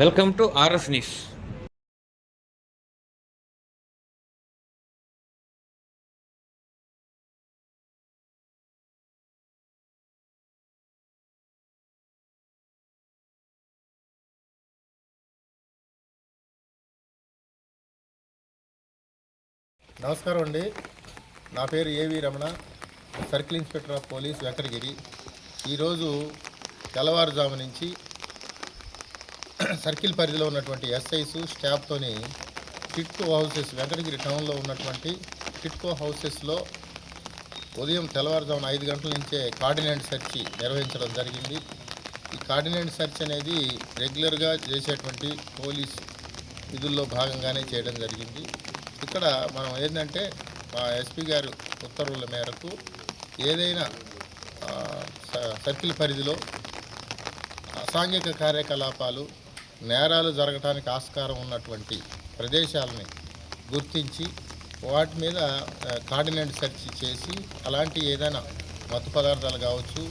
Welcome to RS news. నమస్కారం అండి. నా పేరు A V Ramana circle inspector of police Venkatagiri. ఈరోజు తెల్లవారుజాము నుంచి సర్కిల్ పరిధిలో ఉన్నటువంటి ఎస్ఐస్ స్టాఫ్తోని టిట్కో హౌసెస్ వెంకటగిరి టౌన్లో ఉన్నటువంటి టిట్కో హౌసెస్లో ఉదయం తెల్లవారుజామున ఐదు గంటల నుంచే కార్డినెంట్ సెర్చ్ నిర్వహించడం జరిగింది. ఈ కార్డినెంట్ సెర్చ్ అనేది రెగ్యులర్గా చేసేటువంటి పోలీస్ విధుల్లో భాగంగానే చేయడం జరిగింది. ఇక్కడ మనం ఏంటంటే మా ఎస్పీ గారు ఉత్తర్వుల మేరకు ఏదైనా స- సర్కిల్ పరిధిలో అసాంఘిక కార్యకలాపాలు నేరాలు జరగటానికి ఆస్కారం ఉన్నటువంటి ప్రదేశాలని గుర్తించి వాటి మీద కార్డినెంట్ సెర్చ్ చేసి అలాంటి ఏదైనా మత్తు పదార్థాలు కావచ్చు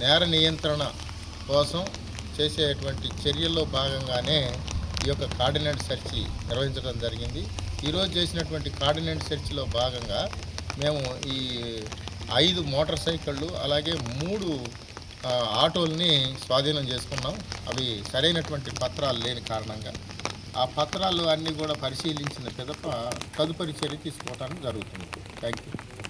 నేర నియంత్రణ కోసం చేసేటువంటి చర్యల్లో భాగంగానే ఈ యొక్క కార్డినెంట్ సెర్చ్ నిర్వహించడం జరిగింది. ఈరోజు చేసినటువంటి కార్డినెంట్ సెర్చ్లో భాగంగా మేము ఈ ఐదు మోటార్ సైకిళ్ళు అలాగే మూడు ఆటోల్ని స్వాధీనం చేసుకున్నాం. అవి సరైనటువంటి పత్రాలు లేని కారణంగా. ఆ పత్రాలు అన్నీ కూడా పరిశీలించిన పిదప తదుపరి చర్య తీసుకోవడానికి జరుగుతుంది. Thank you